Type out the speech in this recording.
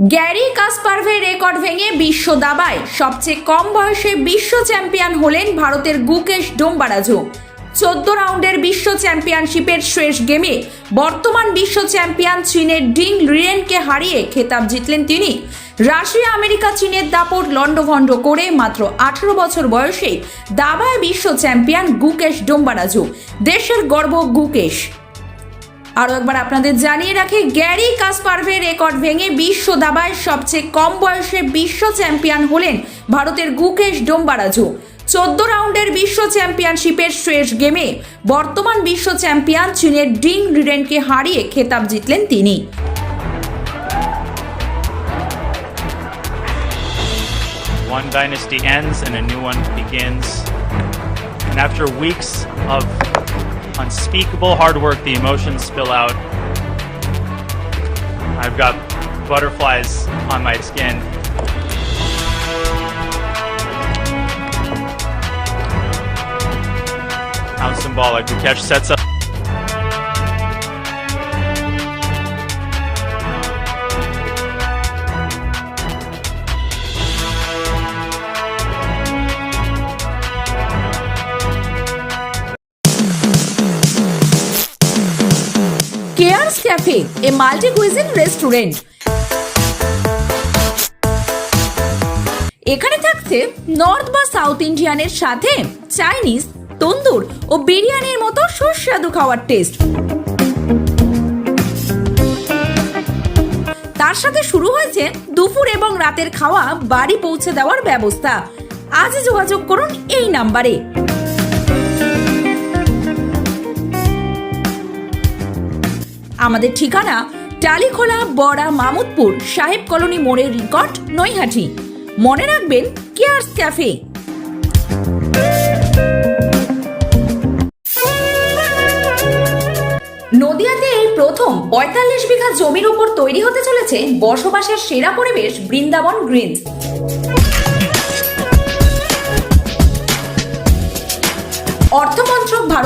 Gary কাসপারভের record ভেঙে বিশ্ব দাবায়। সবচেয়ে কম বয়সে বিশ্ব চ্যাম্পিয়ন হলেন ভারতের গুকেশ ডোম্বারাজু। চোদ্দ রাউন্ডের বিশ্ব চ্যাম্পিয়নশিপের শেষ গেমে বর্তমান বিশ্ব চ্যাম্পিয়ন চীনের ডিং লিরেনকে হারিয়ে খেতাব জিতলেন তিনি। রাশিয়া, আমেরিকা, চীনের দাপট লন্ডভন্ড করে মাত্র আঠারো বছর বয়সে দাবায় বিশ্ব চ্যাম্পিয়ন গুকেশ ডোম্বারাজু। দেশের গর্ব গুকেশ। আরও একবার আপনাদের জানিয়ে রাখি, গ্যারি কাসপারভের রেকর্ড ভেঙে বিশ্ব দাবায় সবচেয়ে কম বয়সে বিশ্ব চ্যাম্পিয়ন হলেন ভারতের গুকেশ ডোম্বারাজু চোদ্দ রাউন্ডের বিশ্ব চ্যাম্পিয়নশিপের শেষ গেমে বর্তমান বিশ্ব চ্যাম্পিয়ন চীনের ডিং রিরেনকে হারিয়ে খেতাব জিতলেন তিনি One dynasty ends and a new one begins. And after weeks of unspeakable hard work, the emotions spill out. I've got butterflies on my skin. How symbolic. Dukesh sets up. Cares cafe a multi cuisine restaurant এখানে থাকছে north বা south ইন্ডিয়ানের সাথে Chinese তন্দুর ও বিরিয়ানির মতো সুস্বাদু খাওয়ার test তার সাথে শুরু হয়েছে দুপুর এবং রাতের খাওয়া, বাড়ি পৌঁছে দেওয়ার ব্যবস্থা। আজই যোগাযোগ করুন এই নাম্বারে। আমাদের ঠিকানা টালিখোলা বড়া মামুদপুর সাহেব কলোনি মোড়ের রিকট নৈহাটি। মনে রাখবেন, কেয়ার্স ক্যাফে। নদিয়াতে এই প্রথম পঁয়তাল্লিশ বিঘা জমির উপর তৈরি হতে চলেছে বসবাসের সেরা পরিবেশ বৃন্দাবন গ্রিনস।